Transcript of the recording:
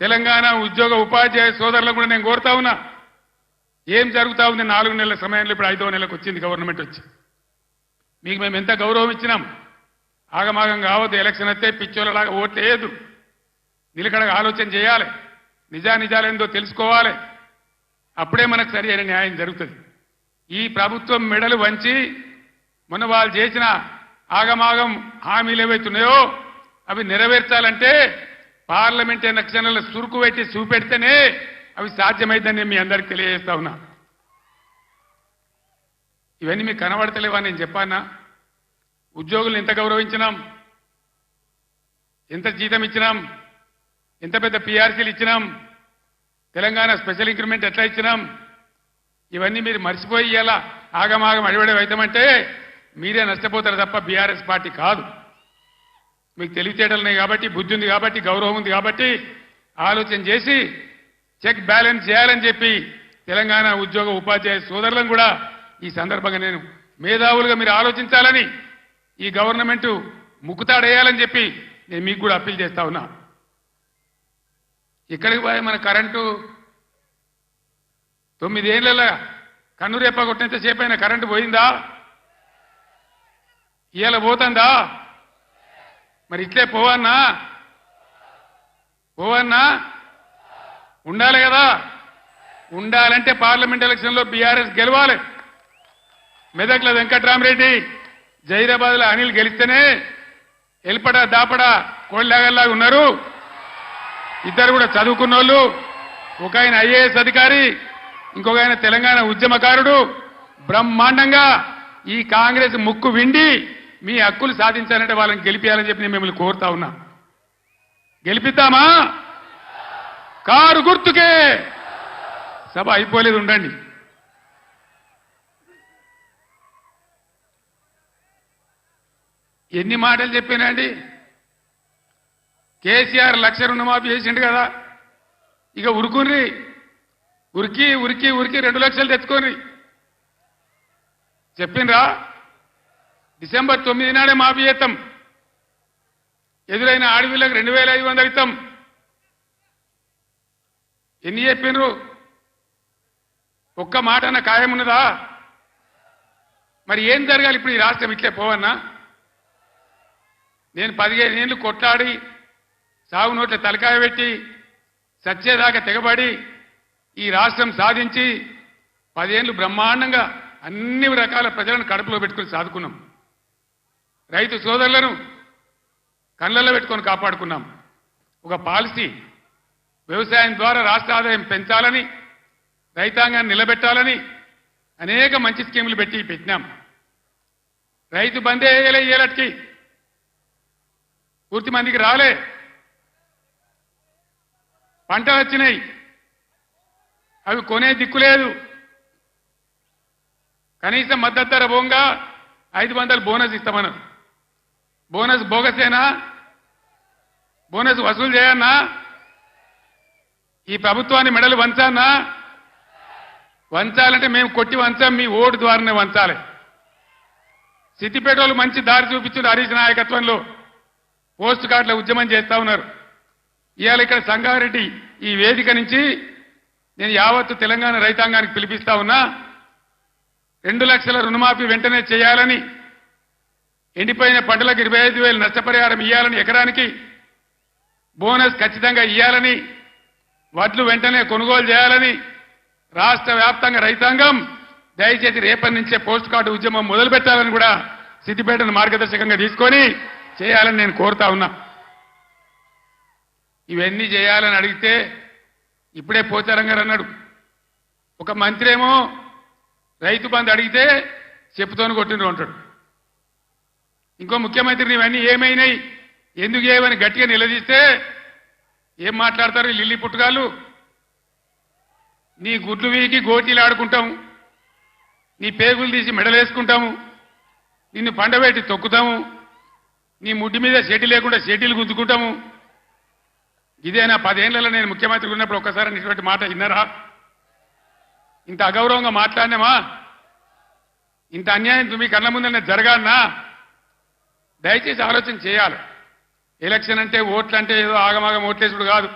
తెలంగాణ ఉద్యోగ ఉపాధ్యాయ సోదరులకు కూడా నేను కోరుతా ఉన్నా. ఏం జరుగుతా ఉంది నాలుగు నెలల సమయంలో ఇప్పుడు ఐదవ నెలకు వచ్చింది గవర్నమెంట్ వచ్చి. మీకు మేము ఎంత గౌరవం ఇచ్చినాం ఆగమాగం కావద్దు ఎలక్షన్ వస్తే పిచ్చోళ్ళలాగా ఓట్లు వేయద్దు. నిలకడగా ఆలోచన చేయాలి. నిజానిజాలేందో తెలుసుకోవాలి. అప్పుడే మనకు సరి అయిన న్యాయం జరుగుతుంది. ఈ ప్రభుత్వం మెడలు వంచి మొన్న వాళ్ళు చేసిన ఆగమాగం హామీలు ఏవైతున్నాయో అవి నెరవేర్చాలంటే పార్లమెంట్ ఎలక్షన్ల సురుకు పెట్టి చూపెడితేనే అవి సాధ్యమైందని మీ అందరికి తెలియజేస్తా ఉన్నా. ఇవన్నీ మీకు కనబడతలేవా నేను చెప్పానా? ఉద్యోగులు ఎంత గౌరవించినాం? ఎంత జీతం ఇచ్చినాం? ఎంత పెద్ద పిఆర్సీలు ఇచ్చినాం? తెలంగాణ స్పెషల్ ఇంక్రిమెంట్ ఎట్లా ఇచ్చినాం? ఇవన్నీ మీరు మర్చిపోయి ఇలా ఆగమాగం అడివడే అవుతామంటే మీరే నష్టపోతారు తప్ప బీఆర్ఎస్ పార్టీ కాదు. మీకు తెలివితేటలు ఉన్నాయి కాబట్టి బుద్ధి ఉంది కాబట్టి గౌరవం ఉంది కాబట్టి ఆలోచన చేసి చెక్ బ్యాలెన్స్ చేయాలని చెప్పి తెలంగాణ ఉద్యోగ ఉపాధ్యాయ సోదరులను కూడా ఈ సందర్భంగా నేను మేధావులుగా మీరు ఆలోచించాలని ఈ గవర్నమెంట్ ముక్కుతాడేయాలని చెప్పి నేను మీకు కూడా అప్పీల్ చేస్తా ఉన్నా. ఇక్కడికి పోయి మన కరెంటు తొమ్మిదేళ్ళ కన్నురేప కొట్టినంత సేపు అయినా కరెంటు పోయిందా? ఇవాళ పోతుందా? మరి ఇట్లే పోవన్నా? పోవన్నా? ఉండాలి కదా. ఉండాలంటే పార్లమెంట్ ఎలక్షన్లో బీఆర్ఎస్ గెలవాలి. మెదక్ల వెంకట్రామరెడ్డి జైరాబాద్లో అనిల్ గెలిస్తేనే ఎల్పడ దాపడ కోళ్ళలాగల్లాగా ఉన్నారు. ఇద్దరు కూడా చదువుకున్న వాళ్ళు ఒక ఆయన ఐఏఎస్ అధికారి ఇంకొక ఆయన తెలంగాణ ఉద్యమకారుడు. బ్రహ్మాండంగా ఈ కాంగ్రెస్ ముక్కు విండి మీ హక్కులు సాధించాలంటే వాళ్ళని గెలిపించాలని చెప్పి నేను మిమ్మల్ని కోరుతా ఉన్నా. గెలిపిద్దామా? కారు గుర్తుకే! సభ అయిపోలేదు ఉండండి. ఎన్ని మాటలు చెప్పానండి కేసీఆర్ లక్ష రుణమాఫీ చేసిండు కదా. ఇక ఉరుకుర్రి. ఉరికి ఉరికి ఉరికి రెండు లక్షలు తెచ్చుకోర్రి చెప్పిండ్రా? డిసెంబర్ తొమ్మిది నాడే మాఫీ చేస్తాం ఎదురైన ఆడవిళ్ళకి రెండు వేల ఐదు వందలు ఇస్తాం ఎన్ని చెప్పినరు? ఒక్క మాట అన్న ఖాయం ఉన్నదా? మరి ఏం జరగాలి ఇప్పుడు ఈ రాష్ట్రం ఇట్లే పోవన్నా? నేను పదిహేను ఏళ్ళు కొట్లాడి సాగు నోట్ల తలకాయ పెట్టి సచ్చేదాకా తెగబడి ఈ రాష్ట్రం సాధించి పదేళ్ళు బ్రహ్మాండంగా అన్ని రకాల ప్రజలను కడుపులో పెట్టుకుని సాదుకున్నాం. రైతు సోదరులను కళ్ళల్లో పెట్టుకొని కాపాడుకున్నాం. ఒక పాలసీ వ్యవసాయం ద్వారా రాష్ట్ర ఆదాయం పెంచాలని రైతాంగాన్ని నిలబెట్టాలని అనేక మంచి స్కీములు పెట్టి పెట్టినాం. రైతు బందే వేయలే ఏలటికి పూర్తి మందికి రాలే. పంటలు వచ్చినాయి. అవి కొనే దిక్కు లేదు. కనీసం మద్దతు ధర భోంగా ఐదు వందలు బోనస్ ఇస్తామన్నారు. బోనస్ బోగసేనా? బోనస్ వసూలు చేయన్నా? ఈ ప్రభుత్వాన్ని మెడలు వంచానా? వంచాలంటే మేము కొట్టి వంచాం మీ ఓటు ద్వారానే వంచాలి. సిద్దిపేట మంచి దారి చూపించారు హరీష్ నాయకత్వంలో. పోస్ట్ కార్డుల ఉద్యమం చేస్తా ఉన్నారు. ఇవాళ ఇక్కడ సంగారెడ్డి ఈ వేదిక నుంచి నేను యావత్తు తెలంగాణ రైతాంగానికి పిలిపిస్తా ఉన్నా. రెండు లక్షల రుణమాఫీ వెంటనే చేయాలని ఎండిపోయిన పంటలకు ఇరవై ఐదు వేలు నష్టపరిహారం ఇవ్వాలని ఎకరానికి బోనస్ ఖచ్చితంగా ఇవ్వాలని వడ్లు వెంటనే కొనుగోలు చేయాలని రాష్ట్ర వ్యాప్తంగా రైతాంగం దయచేసి రేపటి నుంచే పోస్ట్ కార్డు ఉద్యమం మొదలు పెట్టాలని కూడా సిద్దిపేటను మార్గదర్శకంగా తీసుకొని చేయాలని నేను కోరుతా ఉన్నా. ఇవన్నీ చేయాలని అడిగితే ఇప్పుడే పోచారంగారు అన్నాడు. ఒక మంత్రి ఏమో రైతు బంధు అడిగితే చెప్పుతోని కొట్టిండ్రు అంటాడు. ఇంకో ముఖ్యమంత్రి ఇవన్నీ ఏమైనాయి? ఎందుకు ఏమని గట్టిగా నిలదీస్తే ఏం మాట్లాడతారు లిల్లీ పుట్టుగాళ్ళు? నీ గుడ్లు వీకి గోటీలు ఆడుకుంటాము. నీ పేగులు తీసి మెడలేసుకుంటాము. నిన్ను పండబెట్టి తొక్కుతాము. నీ ముడ్డి మీద షెటి లేకుండా షెటీలు గుద్దుకుంటాము ఇదేనా పదేళ్ళలో నేను ముఖ్యమంత్రి ఉన్నప్పుడు ఒక్కసారి ఇటువంటి మాట విన్నారా? ఇంత అగౌరవంగా మాట్లాడినామా? ఇంత అన్యాయం మీ కళ్ళ ముందర జరగాలనా? దయచేసి ఆలోచన చేయాలి. ఎలక్షన్ అంటే ఓట్లు అంటే ఏదో ఆగమాగం ఓట్లేసుడు కాదు.